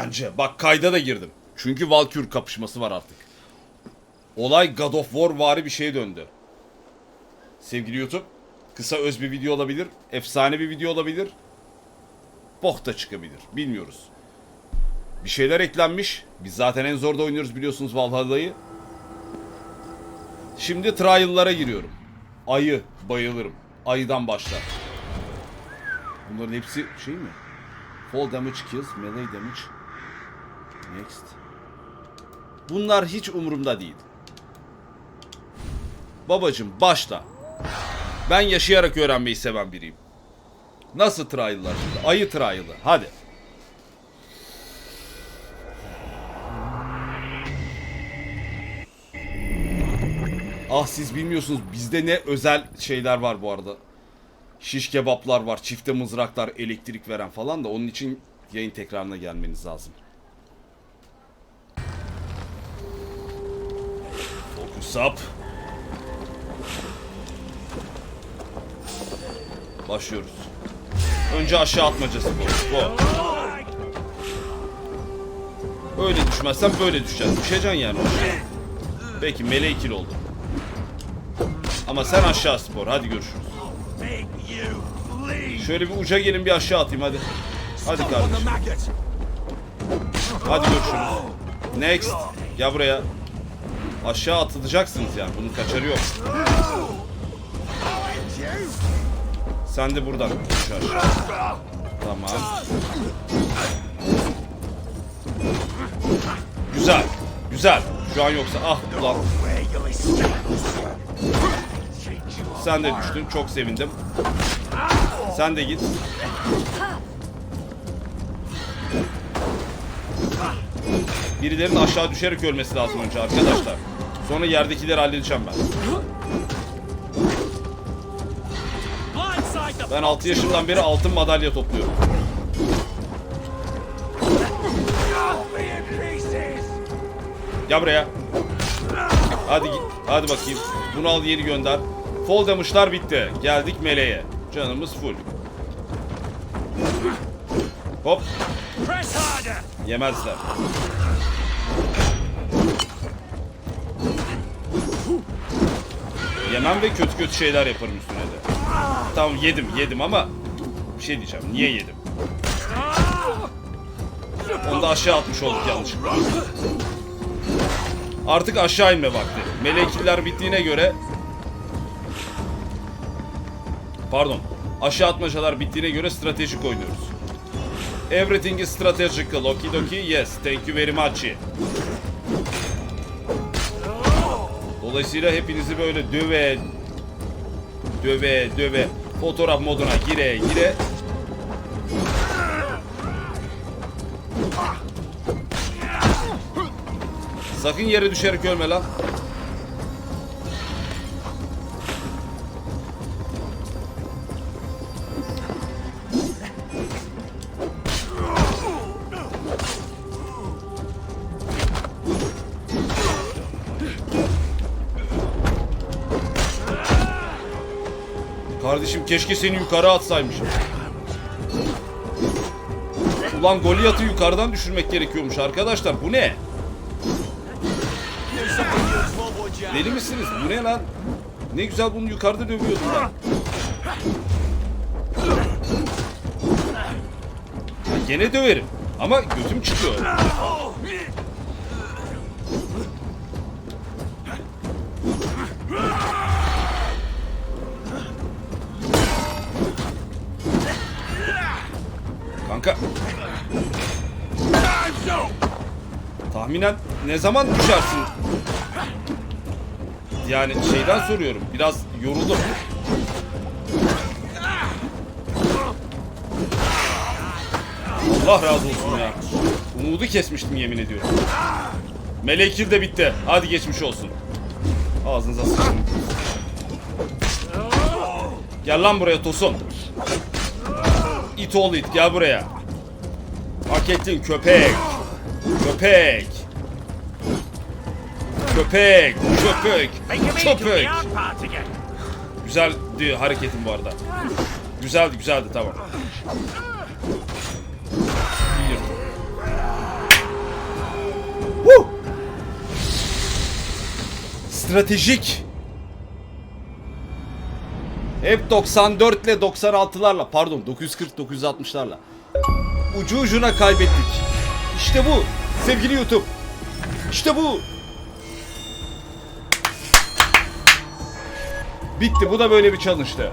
öğrenci. Bak kayda da girdim. Çünkü Valkür kapışması var artık. Olay God of War vari bir şeye döndü. Sevgili YouTube, kısa öz bir video olabilir, efsane bir video olabilir. Bok da çıkabilir, bilmiyoruz. Bir şeyler eklenmiş. Biz zaten en zorda oynuyoruz biliyorsunuz Valhalla'yı. Şimdi trial'lara giriyorum. Ayı, bayılırım. Ayıdan başlar. Bunların hepsi şey mi? Fall damage kills, melee damage. Next. Bunlar hiç umurumda değil. Babacım başla. Ben yaşayarak öğrenmeyi seven biriyim. Nasıl trial'lar şimdi? Ayı trial'ı. Hadi. Ah siz bilmiyorsunuz bizde ne özel şeyler var bu arada. Şiş kebaplar var, çifte mızraklar, elektrik veren falan da onun için yayın tekrarına gelmeniz lazım. Up. Başlıyoruz. Önce aşağı atmacası bu. bu. Öyle düşmezsen böyle düşeceksin. Düşeceksin yani. Peki meleği kill oldu. Ama sen aşağı spor. Hadi görüşürüz. Şöyle bir uca gelin bir aşağı atayım hadi. Hadi kardeşim. Hadi görüşürüz. Next. Gel buraya. Aşağı atılacaksınız yani. Bunun kaçarı yok. Sen de buradan düş aşağı. Tamam. Güzel. Güzel. Şu an yoksa ah ulan. Sen de düştün. Çok sevindim. Sen de git. Birilerinin aşağı düşerek ölmesi lazım önce arkadaşlar. Sonra yerdekileri halledeceğim ben. Ben 6 yaşımdan beri altın madalya topluyorum. Gel buraya. Hadi. Hadi bakayım. Bunu al yeni gönder. Fall damage'lar bitti. Geldik meleğe. Canımız full. Hop. Press harder! Yemezler. Yemem ve kötü kötü şeyler yaparım üstüne de. Tamam yedim yedim ama bir şey diyeceğim. Niye yedim? Onu da aşağı atmış olduk yanlışlıkla. Artık aşağı inme vakti. Melekiller bittiğine göre Pardon. Aşağı atmacalar bittiğine göre stratejik oynuyoruz. Everything is strategical. Okie dokie. Yes. Thank you very much. Dolayısıyla hepinizi böyle döve döve döve fotoğraf moduna gire gire Sakın yere düşerek ölme lan. Kardeşim keşke seni yukarı atsaymışım. Ulan Goliath'ı yukarıdan düşürmek gerekiyormuş arkadaşlar. Bu ne? Deli misiniz? Bu ne lan? Ne güzel bunu yukarıda dövüyordum ben. Ya gene döverim. Ama götüm çıkıyor. Kanka. Tahminen ne zaman düşersin? Yani şeyden soruyorum. Biraz yoruldum. Allah razı olsun ya. Umudu kesmiştim yemin ediyorum. Melekil de bitti. Hadi geçmiş olsun. Ağzınıza sıçtım. Gel lan buraya Tosun it oğlu it gel buraya. Hak ettin köpek. Köpek. Köpek. Köpek. Köpek. Güzeldi hareketin bu arada. Güzeldi güzeldi tamam. Woo! Stratejik hep 94 ile 96'larla pardon 940 960'larla. Ucu ucuna kaybettik. İşte bu sevgili YouTube. İşte bu. Bitti bu da böyle bir challenge'tı.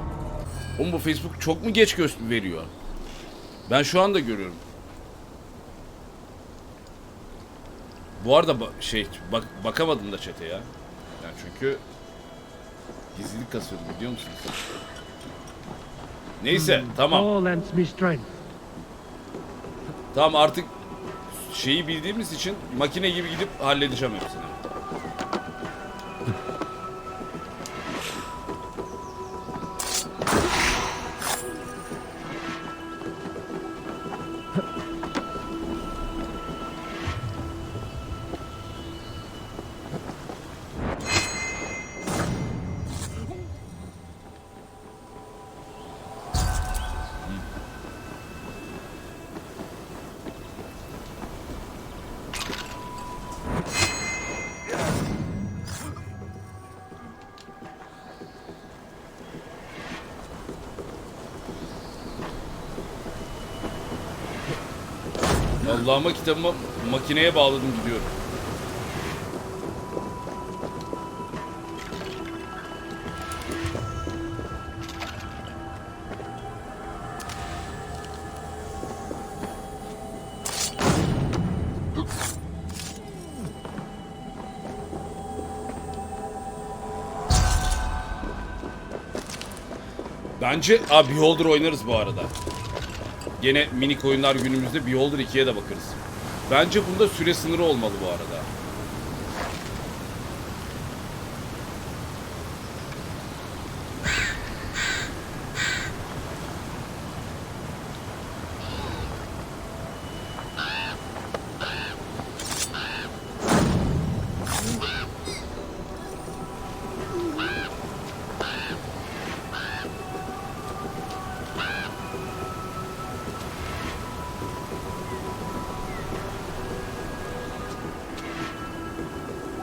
Oğlum bu Facebook çok mu geç göz veriyor? Ben şu anda görüyorum. Bu arada şey bak bakamadım da chat'e ya. Yani çünkü gizlilik kasıyordum biliyor musunuz? Neyse tamam. Me strength. Tamam artık şeyi bildiğimiz için makine gibi gidip halledeceğim hepsini. Allah'ıma kitabıma makineye bağladım gidiyorum. Bence abi Beholder oynarız bu arada. Gene minik oyunlar günümüzde Beholder 2'ye de bakarız. Bence bunda süre sınırı olmalı bu arada.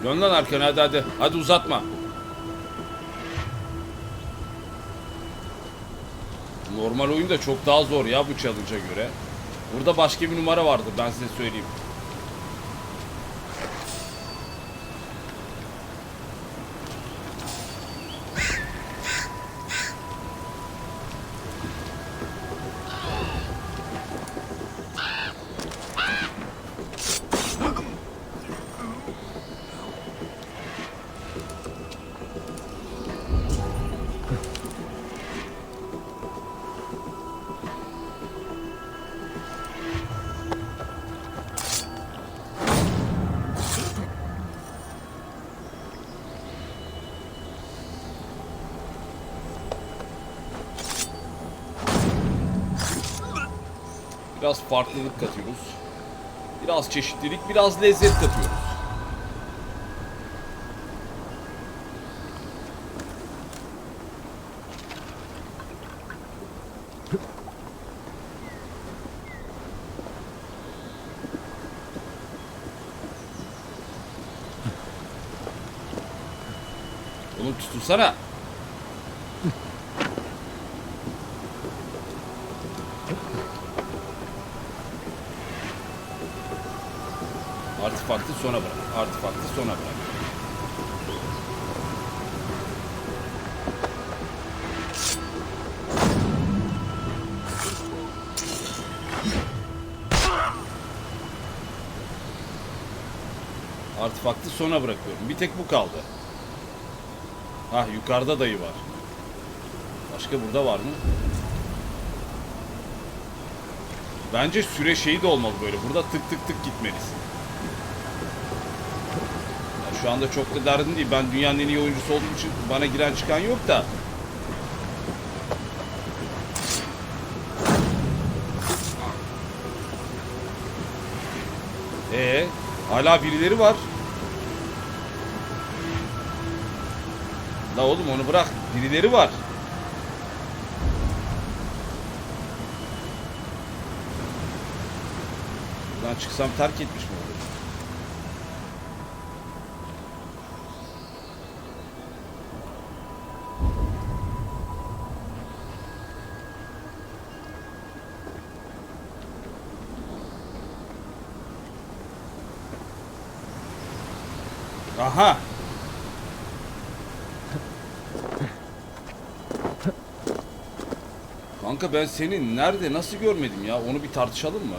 Dön lan arkana hadi hadi. Hadi uzatma. Normal oyun da çok daha zor ya bu challenge'a göre. Burada başka bir numara vardı ben size söyleyeyim. Biraz farklılık katıyoruz. Biraz çeşitlilik, biraz lezzet katıyoruz. Oğlum tutunsana. Sona bırak. Artefaktı sona bırak. Artefaktı sona bırakıyorum. Bir tek bu kaldı. Ha yukarıda dayı var. Başka burada var mı? Bence süre şeyi de olmalı böyle. Burada tık tık tık gitmelisin. Şu anda çok da derdim değil. Ben dünyanın en iyi oyuncusu olduğum için bana giren çıkan yok da. Ee, hala birileri var. La oğlum onu bırak. Birileri var. Buradan çıksam terk etmiş mi olur? Aha. Kanka ben seni nerede nasıl görmedim ya? Onu bir tartışalım mı?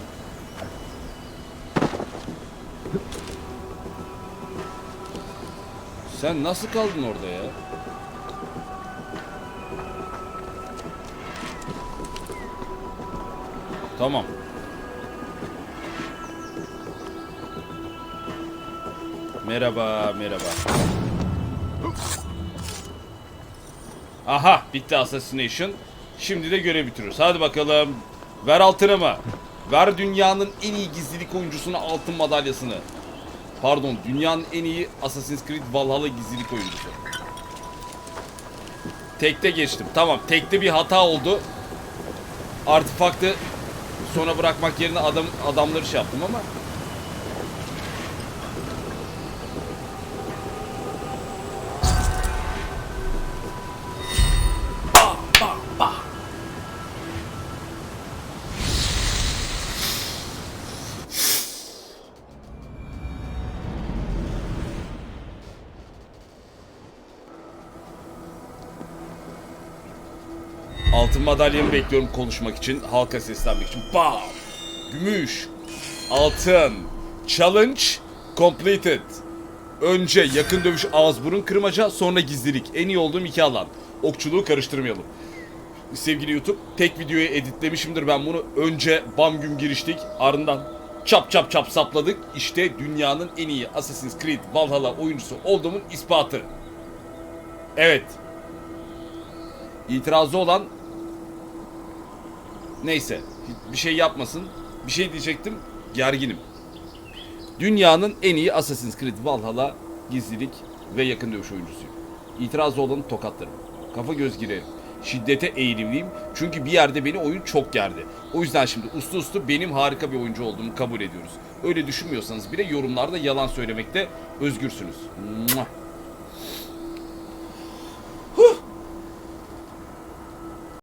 Sen nasıl kaldın orada ya? Tamam. Merhaba, merhaba. Aha, bitti Assassination. Şimdi de görev bitiriyoruz. Hadi bakalım. Ver altını mı? Ver dünyanın en iyi gizlilik oyuncusuna altın madalyasını. Pardon, dünyanın en iyi Assassin's Creed Valhalla gizlilik oyuncusu. Tekte geçtim. Tamam, tekte bir hata oldu. Artefaktı sona bırakmak yerine adam adamları şey yaptım ama Altın madalyamı bekliyorum konuşmak için, halka seslenmek için. Bam! Gümüş, altın, challenge completed. Önce yakın dövüş ağız burun kırmaca, sonra gizlilik. En iyi olduğum iki alan. Okçuluğu karıştırmayalım. Sevgili YouTube, tek videoyu editlemişimdir ben bunu. Önce bam güm giriştik, ardından çap çap çap sapladık. İşte dünyanın en iyi Assassin's Creed Valhalla oyuncusu olduğumun ispatı. Evet, İtirazı olan neyse bir şey yapmasın. Bir şey diyecektim. Gerginim. Dünyanın en iyi Assassin's Creed Valhalla gizlilik ve yakın dövüş oyuncusuyum. İtirazı olanı tokatlarım. Kafa göz girerim. Şiddete eğilimliyim çünkü bir yerde beni oyun çok gerdi. O yüzden şimdi uslu uslu benim harika bir oyuncu olduğumu kabul ediyoruz. Öyle düşünmüyorsanız bile yorumlarda yalan söylemekte özgürsünüz. Mua.